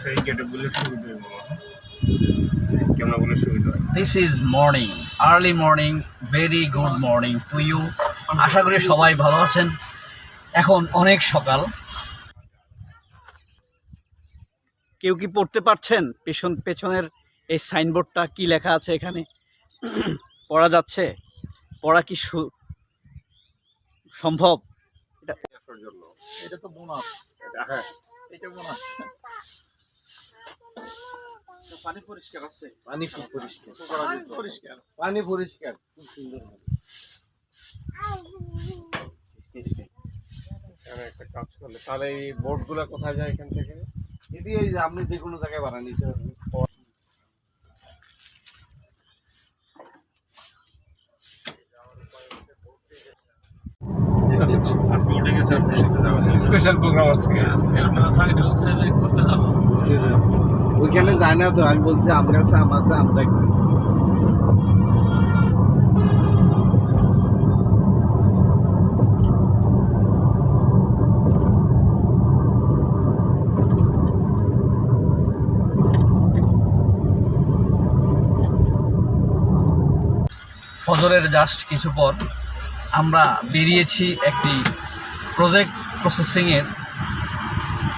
অবশ্যই গেটে বলে সুবিধা বলে সুবিধা হয়? This is morning early morning very good morning to you আশা করি সবাই ভালো আছেন। এখন অনেক সকাল। কেউ কি পড়তে পারছেন? পেছন পেছনের এই সাইনবোর্ডটা কি লেখা আছে এখানে? পড়া যাচ্ছে? পড়া কি সু- সম্ভব? এটা তো বোনাস এটা হ্যাঁ। এটা বোনাস পানি পরিষ্কার আছে। পানি খুব পরিষ্কার। পরিষ্কার। পানি পরিষ্কার খুব সুন্দর একটা কাজ করলে। তাহলে এই বোর্ডগুলো কোথায় যায় এখান থেকে? ওই যে আপনি যে কোনো জায়গায় ভাড়া নিতে আজকে উঠে গেছে স্পেশাল প্রোগ্রাম আজকে। আজকে মাথায় ঢুকছে যে ঘুরতে যাব। ঘুরতে যাব। ওইখানে যায় না তো, আমি বলছি, আম গাছে আম আছে, আম দেখবে ফজরের জাস্ট কিছু পর আমরা বেরিয়েছি একটি প্রজেক্ট প্রসেসিংয়ের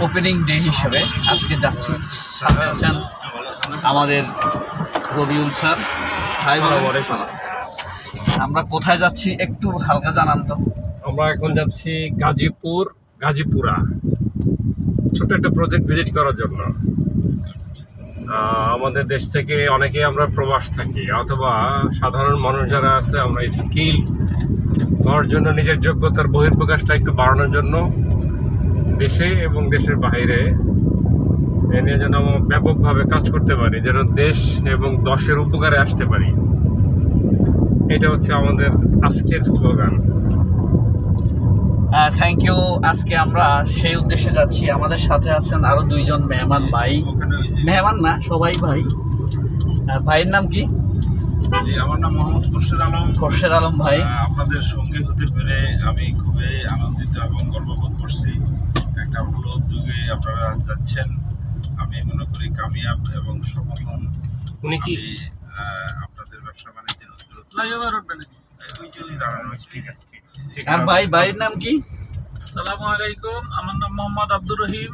ওপেনিং ডে হিসেবে আজকে যাচ্ছি। সাথে আছেন আমাদের রবিউল স্যার। আমরা কোথায় যাচ্ছি একটু হালকা জানান তো। আমরা এখন যাচ্ছি গাজীপুর গাজীপুরা। ছোট একটা প্রজেক্ট ভিজিট করার জন্য। আমাদের দেশ থেকে অনেকেই আমরা প্রবাস থাকি অথবা সাধারণ মানুষ যারা আছে আমরা স্কিল হওয়ার জন্য নিজের যোগ্যতার বহির্প্রকাশটা একটু বাড়ানোর জন্য দেশে এবং দেশের বাইরে এ নিয়ে যেন ব্যাপকভাবে কাজ করতে পারি যেন দেশ এবং দশের উপকারে আসতে পারি। এটা হচ্ছে আমাদের আজকের স্লোগান। থ্যাংক ইউ আজকে আমরা সেই উদ্দেশ্যে যাচ্ছি। আমাদের সাথে আছেন আরও দুইজন মেহমান ভাই। মেহমান না সবাই ভাই। ভাইয়ের নাম কি? জি আমার নাম মোহাম্মদ খুরশেদ আলম। খোরশেদ আলম ভাই। আপনাদের সঙ্গী হতে পেরে আমি খুবই আনন্দিত এবং গর্ববোধ করছি। যাচ্ছেন আমি মনে করি কামিয়াব এবং সফল হন উনি কি? আপনাদের ব্যবসা বাণিজ্যের উত্তর ওই যে ওই দাঁড়ানো আছে, ঠিক আছে ঠিক আছে। ঠিক আর ভাই ভাইয়ের নাম কি? সালামু আলাইকুম আমার নাম মোহাম্মদ আব্দুর রহিম।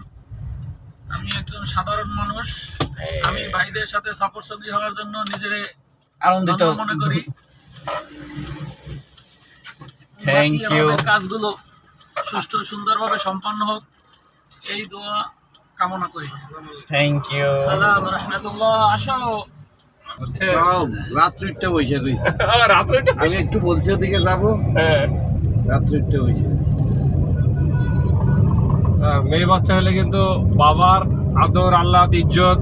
আমি একজন সাধারণ মানুষ। আমি ভাইদের সাথে সফর সঙ্গী হওয়ার জন্য নিজেরে আনন্দিত। মনে করি। You. আমাদের কাজগুলো সুষ্ঠু সুন্দরভাবে সম্পন্ন হোক। এই দোয়া কামনা করি। থ্যাংক ইউ সালাম রহমতুল্লাহ আসো। সব রাত্রিটা বসে রয়েছে রাত্রে আমি একটু বলছি ওদিকে যাব। হ্যাঁ। রাত্রিটা বসে মেয়ে বাচ্চা হলে কিন্তু বাবার আদর আল্লাহ ইজ্জত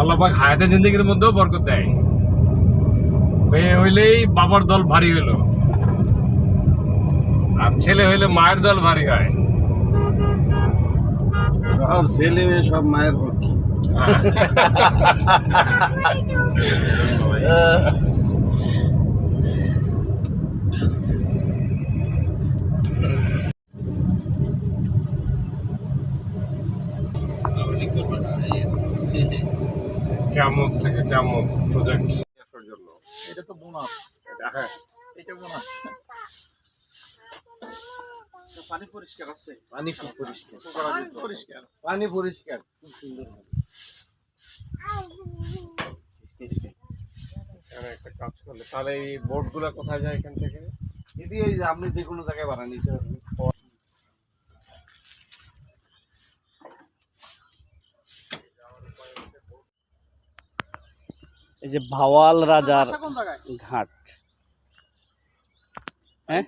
আল্লাহ পাক হায়াতে জিন্দগির মধ্যেও বরকত দেয়। মেয়ে হইলেই বাবার দল ভারী হইল। আর ছেলে হইলে মায়ের দল ভারী হয়। সব ছেলে মেয়ে সব মায়ের পক্ষে কেমন থেকে কেমন প্রজেক্ট জন্য এটা তো বোনাস। এটা হ্যাঁ এটা বোনাস। পানি পরিষ্কার আছে। পানি খুব পরিষ্কার। পরিষ্কার। পানি পরিষ্কার খুব সুন্দর একটা কাজ করলে। তাহলে এই বোর্ডগুলো কোথায় যায় এখান থেকে? এটি ওই যে আপনি যে কোনো জায়গায় ভাড়া নিতে এই যে ভাওয়াল রাজার ঘাট। হ্যাঁ?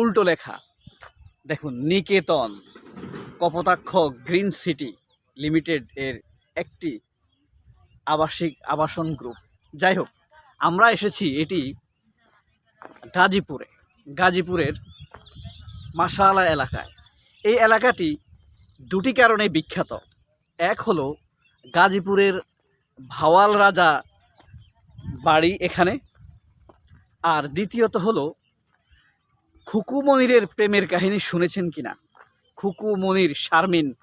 উল্টো লেখা। দেখুন, Niketan, Kapotaksha, green city limited এর একটি আবাসিক আবাসন গ্রুপ। যাই হোক, আমরা এসেছি এটি গাজীপুরে, গাজীপুরের মাসালা এলাকায়। এই এলাকাটি দুটি কারণে বিখ্যাত। এক হলো গাজীপুরের ভাওয়াল রাজা বাড়ি এখানে। আর দ্বিতীয়ত হলো, খুকু মনিরের প্রেমের কাহিনী শুনেছেন কিনা? খুকু মনির শারমিন।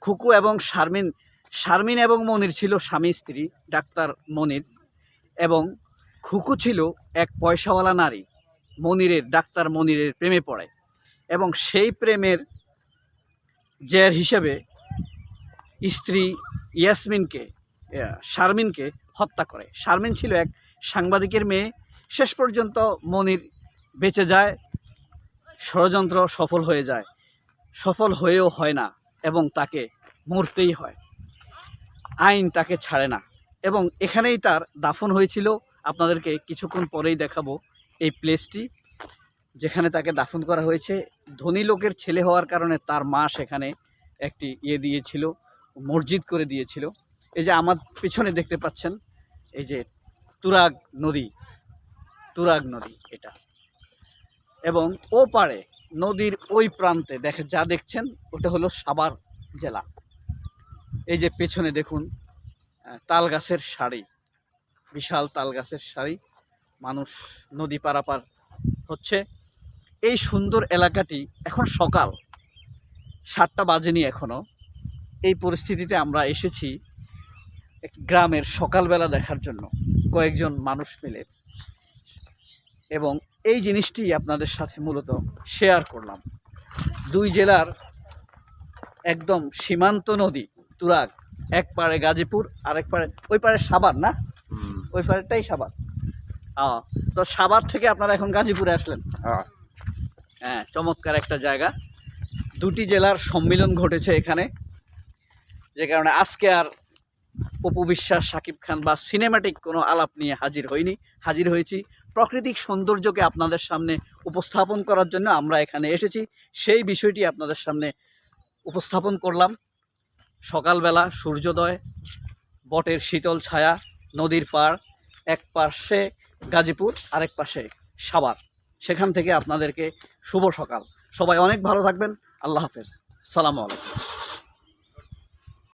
খুকু এবং শারমিন শারমিন এবং মনির ছিল স্বামী স্ত্রী, ডাক্তার মনির। এবং খুকু ছিল এক পয়সাওয়ালা নারী, মনিরের, ডাক্তার মনিরের প্রেমে পড়ে। এবং সেই প্রেমের জের হিসেবে স্ত্রী ইয়াসমিনকে শারমিনকে হত্যা করে। শারমিন ছিল এক সাংবাদিকের মেয়ে। শেষ পর্যন্ত মনির বেঁচে যায়। ষড়যন্ত্র সফল হয়ে যায়। সফল হয়েও হয় না এবং তাকে মরতেই হয়। আইন তাকে ছাড়ে না এবং এখানেই তার দাফন হয়েছিল। আপনাদেরকে কিছুক্ষণ পরেই দেখাবো এই প্লেসটি যেখানে তাকে দাফন করা হয়েছে। ধনী লোকের ছেলে হওয়ার কারণে তার মা সেখানে একটি ইয়ে দিয়েছিল, মসজিদ করে দিয়েছিল। এই যে আমার পিছনে দেখতে পাচ্ছেন, এই যে তুরাগ নদী তুরাগ নদী এটা। এবং ও পারে নদীর ওই প্রান্তে দেখে যা দেখছেন, ওটা হলো সাবার জেলা। এই যে পেছনে দেখুন তাল গাছের শাড়ি বিশাল তাল গাছের শাড়ি মানুষ নদী পারাপার হচ্ছে। এই সুন্দর এলাকাটি এখন সকাল সাতটা বাজেনি এখনও এই পরিস্থিতিতে আমরা এসেছি গ্রামের সকালবেলা দেখার জন্য কয়েকজন মানুষ মিলে। এবং এই জিনিসটি আপনাদের সাথে মূলত শেয়ার করলাম। দুই জেলার একদম সীমান্ত নদী তুরাগ এক পাড়ে গাজীপুর আর এক পাড়ে ওই পাড়ে সাবার না? ওই পাড়েটাই আহ, তো সাবার থেকে আপনারা এখন গাজীপুরে আসলেন। হ্যাঁ। হ্যাঁ চমৎকার একটা জায়গা। দুটি জেলার সম্মিলন ঘটেছে এখানে। যে কারণে আজকে আর অপু বিশ্বাস, সাকিব খান বা সিনেমাটিক কোনো আলাপ নিয়ে হাজির হইনি, হাজির হয়েছি। প্রাকৃতিক সৌন্দর্যকে আপনাদের সামনে উপস্থাপন করার জন্য আমরা এখানে এসেছি। সেই বিষয়টি আপনাদের সামনে উপস্থাপন করলাম। সকালবেলা সূর্যোদয়, বটের শীতল ছায়া, নদীর পাড়, এক পাশে গাজীপুর, আরেক পাশে সাবার সেখান থেকে আপনাদেরকে শুভ সকাল। সবাই অনেক ভালো থাকবেন। আল্লাহ হাফেজ। সালামু আলাইকুম।